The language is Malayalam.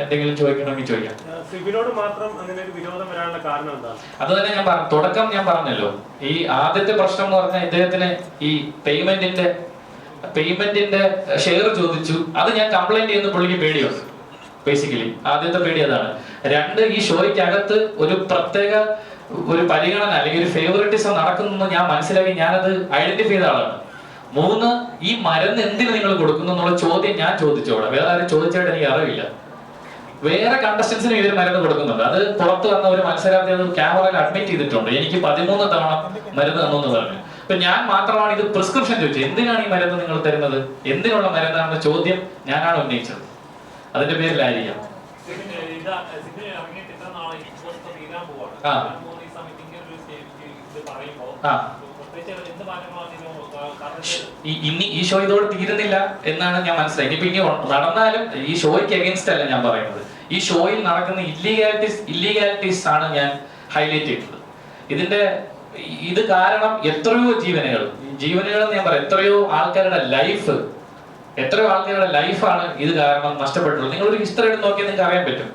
എന്തെങ്കിലും ചോദിക്കണമെങ്കിൽ ചോദിക്കാം. സിബിനോട് മാത്രം അങ്ങനെ ഒരു വിരോധം വരാനുള്ള കാരണം എന്താണ് അത് തന്നെ ഞാൻ പറഞ്ഞു തുടക്കം ഞാൻ പറഞ്ഞല്ലോ. ഈ ആദ്യത്തെ പ്രശ്നം എന്ന് പറഞ്ഞാൽ ഇദ്ദേഹത്തിന് ഈ പേയ്മെന്റിന്റെ പേയ്മെന്റിന്റെ ഷെയർ ചോദിച്ചു. അത് ഞാൻ കംപ്ലൈന്റ് ചെയ്യുന്ന പുള്ളിക്ക് പേടിയുണ്ട് ബേസിക്കലി ആദ്യത്തെ പേടി അതാണ്. രണ്ട് ഈ ഷോയ്ക്കകത്ത് ഒരു പ്രത്യേക ഒരു പരിഗണന അല്ലെങ്കിൽ ഒരു ഫേവറിറ്റിസം നടക്കുന്നു ഞാൻ മനസ്സിലാക്കി ഞാനത് ഐഡന്റിഫൈ ചെയ്ത ആളാണ്. മൂന്ന് ഈ മരുന്ന് എന്തിന് നിങ്ങൾ കൊടുക്കുന്നു എന്നുള്ള ചോദ്യം ഞാൻ ചോദിച്ചോളാം വേറെ ആരും ചോദിച്ചായിട്ട് എനിക്ക് അറിവില്ല. വേറെ കണ്ടസ്റ്റൻസിന് ഇവർ മരുന്ന് കൊടുക്കുന്നുണ്ട്. അത് പുറത്ത് വന്ന ഒരു മത്സരാർത്ഥി അത് ക്യാമറയിൽ അഡ്മിറ്റ് ചെയ്തിട്ടുണ്ട്. എനിക്ക് പതിമൂന്ന് തവണ മരുന്ന് തന്നു എന്ന് പറഞ്ഞു. അപ്പൊ ഞാൻ മാത്രമാണ് ഇത് പ്രിസ്ക്രിപ്ഷൻ ചോദിച്ചത്. എന്തിനാണ് ഈ മരുന്ന് നിങ്ങൾ തരുന്നത്? എന്തിനുള്ള മരുന്നാണെന്ന ചോദ്യം ഞാനാണ് ഉന്നയിച്ചത്. അതിന്റെ പേരിലായിരിക്കാം ആ. ഞാൻ ഇനി ഈ ഷോ ഇതോടെ തീരുന്നില്ല എന്നാണ് ഞാൻ മനസ്സിലായി. ഇപ്പൊ ഇനി നടന്നാലും ഈ ഷോയ്ക്ക് അഗേൻസ്റ്റ് അല്ല ഞാൻ പറയുന്നത്. ഈ ഷോയിൽ നടക്കുന്ന ഇല്ലീഗാലിറ്റീസ് ഇല്ലീഗാലിറ്റീസ് ആണ് ഞാൻ ഹൈലൈറ്റ് ചെയ്തത്. ഇതിന്റെ ഇത് കാരണം എത്രയോ ജീവനുകൾ. ജീവനുകൾ ഞാൻ പറയാം. എത്രയോ ആൾക്കാരുടെ ലൈഫ് എത്രയോ ആൾക്കാരുടെ ലൈഫാണ് ഇത് കാരണം നഷ്ടപ്പെട്ടുള്ളത് നിങ്ങളൊരു ഹിസ്റ്ററി എടുത്ത് നോക്കിയാൽ നിങ്ങൾക്ക് അറിയാൻ പറ്റും